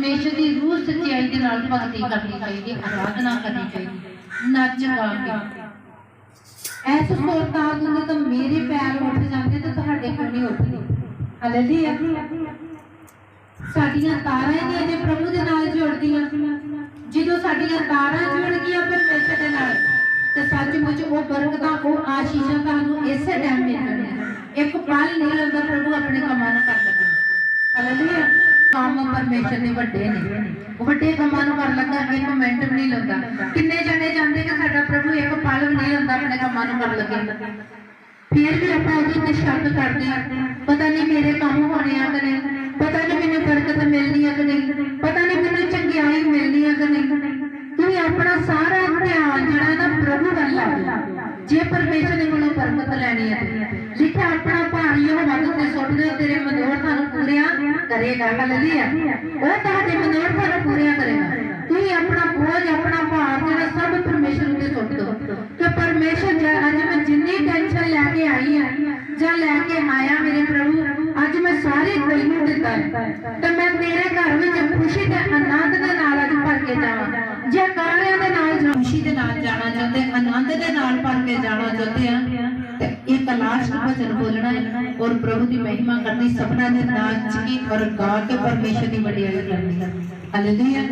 ਪਰਮੇਸ਼ਰ ਦੀ ਰੂਹ ਸੱਚਾਈ ਦੇ ਨਾਲ ਭਗਤੀ ਕਰਨੀ ਚਾਹੀਦੀ, ਆਰਾਧਨਾ ਕਰਨੀ ਚਾਹੀਦੀ, ਨੱਚ ਗਾ ਕੇ। ਐਸ ਸੁਰਤਾਲ ਨੂੰ ਤਾਂ ਮੇਰੇ ਪੈਰ ਉੱਠ ਜਾਂਦੇ ਤੇ ਤੁਹਾਡੇ ਕੰਨੀ ਉੱਠਦੇ ਹਾਲੇਲੂਇਆ ਸਾਡੀਆਂ ਤਾਰਾਂ ਹੀ ਅਜੇ ਪ੍ਰਭੂ ਦੇ ਨਾਲ ਜੁੜਦੀਆਂ। ਜਦੋਂ ਸਾਡੀਆਂ ਤਾਰਾਂ ਜੁੜ ਗਈਆਂ ਪਰਮੇਸ਼ਰ ਦੇ ਨਾਲ, ਤੇ ਸੱਚਮੁੱਚ ਉਹ ਬਰਕਤਾਂ, ਉਹ ਆਸ਼ੀਸ਼ਾਂ ਤੁਹਾਨੂੰ ਇਸੇ ਟਾਈਮ ਮਿਲਣਗੀਆਂ ਇੱਕ ਪਲ ਨਹੀਂ ਲੱਗਦਾ ਪ੍ਰਭੂ ਆਪਣੇ ਕੰਮਾਂ ਨੂੰ ਕਰ ਲੱਗਾ ਹਾਲੇਲੂਇਆ ਕੰਮ ਪਰਮੇਸ਼ਰ ਦੇ ਵੱਡੇ ਨੇ। ਵੱਡੇ ਕੰਮਾਂ ਨੂੰ ਕਰ ਲੱਗਾ ਇੱਕ ਮਿੰਟ ਵੀ ਨਹੀਂ ਲੱਗਦਾ ਕਿੰਨੇ ਜਣੇ ਜਾਂਦੇ ਕਿ ਸਾਡਾ ਪ੍ਰਭੂ ਇੱਕ ਪਲ ਵੀ ਨਹੀਂ ਹੁੰਦਾ ਆਪਣੇ ਕੰਮਾਂ ਨੂੰ ਕਰ ਲੱਗੇ। ਫਿਰ ਵੀ ਆਪਾਂ ਉਹਦੇ ਤੇ ਸ਼ੱਕ ਕਰਦੇ ਹਾਂ। ਪਤਾ ਨਹੀਂ ਮੇਰੇ ਕੰਮ ਹੋਣੇ ਆ ਕਿ ਨਹੀਂ। ਪਤਾ ਨਹੀਂ ਮੈਨੂੰ ਬਰਕਤ ਮਿਲਣੀ ਆ ਕਿ ਨਹੀਂ। ਪਤਾ ਨਹੀਂ ਮੈਨੂੰ ਚੰਗਿਆਈ ਮਿਲਣੀ ਆ ਕਿ ਨਹੀਂ। ਤੁਸੀਂ ਆਪਣਾ ਸਾਰਾ ਧਿਆਨ ਜਿਹੜਾ ਨਾ ਪ੍ਰਭੂ ਵੱਲ ਲਾ ਜੇ ਪਰਮੇਸ਼ਰ ਨੇ ਕੋਲੋਂ ਬਰਕਤ ਲੈਣੀ ਹੈ ਲਿਖਿਆ ਆਪਣਾ ਭਾਰੀ ਉਹ ਮਦਦ ਤੇ ਸੁੱਟ ਦੇ ਤੇਰੇ ਮਨੋਰ ਤੁਹਾਨੂੰ ਪੂਰੇ ਕਰੇਗਾ ਹਾਲੇਲੂਇਆ ਉਹ ਤੁਹਾਡੇ ਮਨੋਰ ਤੁਹਾਨੂੰ ਪੂਰੀਆਂ ਕਰੇਗਾ। ਤੁਸੀਂ ਆਪਣਾ ਬੋਝ, ਆਪਣਾ ਭਾਰ, ਜਿਹੜਾ ਸਭ ਪਰਮੇਸ਼ਰ ਉੱਤੇ ਸੁੱਟ ਦਿਓ ਕਿ ਪਰਮੇਸ਼ਰ ਜੇ ਅੱਜ ਮੈਂ ਜਿੰਨੀ ਟੈਨਸ਼ਨ ਲੈ ਕੇ ਆਈ ਆ, ਜਾਂ ਲੈ ਕੇ ਆਇਆ ਮੇਰੇ ਪ੍ਰਭੂ, ਅੱਜ ਮੈਂ ਸਾਰੀ ਤੈਨੂੰ ਦਿੱਤਾ ਤੇ ਮੈਂ ਤੇਰੇ ਘਰ ਵਿੱਚ ਖੁਸ਼ੀ ਖੁਸ਼ੀ ਦੇ ਨਾਲ ਜਾਣਾ ਚਾਹੁੰਦੇ ਆਨੰਦ ਦੇ ਨਾਲ ਭਰ ਕੇ ਜਾਣਾ ਚਾਹੁੰਦੇ ਆ। ਤੇ ਇਹ ਕਲਾਸ਼ ਭਜਨ ਬੋਲਣਾ ਹੈ ਔਰ ਪ੍ਰਭੂ ਦੀ ਮਹਿਮਾ ਕਰਨੀ ਸਭਨਾ ਦੇ ਨਾਚ ਕੇ ਔਰ ਗਾ ਕੇ ਪਰਮੇਸ਼ਰ ਦੀ ਵਡਿਆਈ ਕਰਨੀ। ਹੈ ਹਾਲੇਲੂਇਆ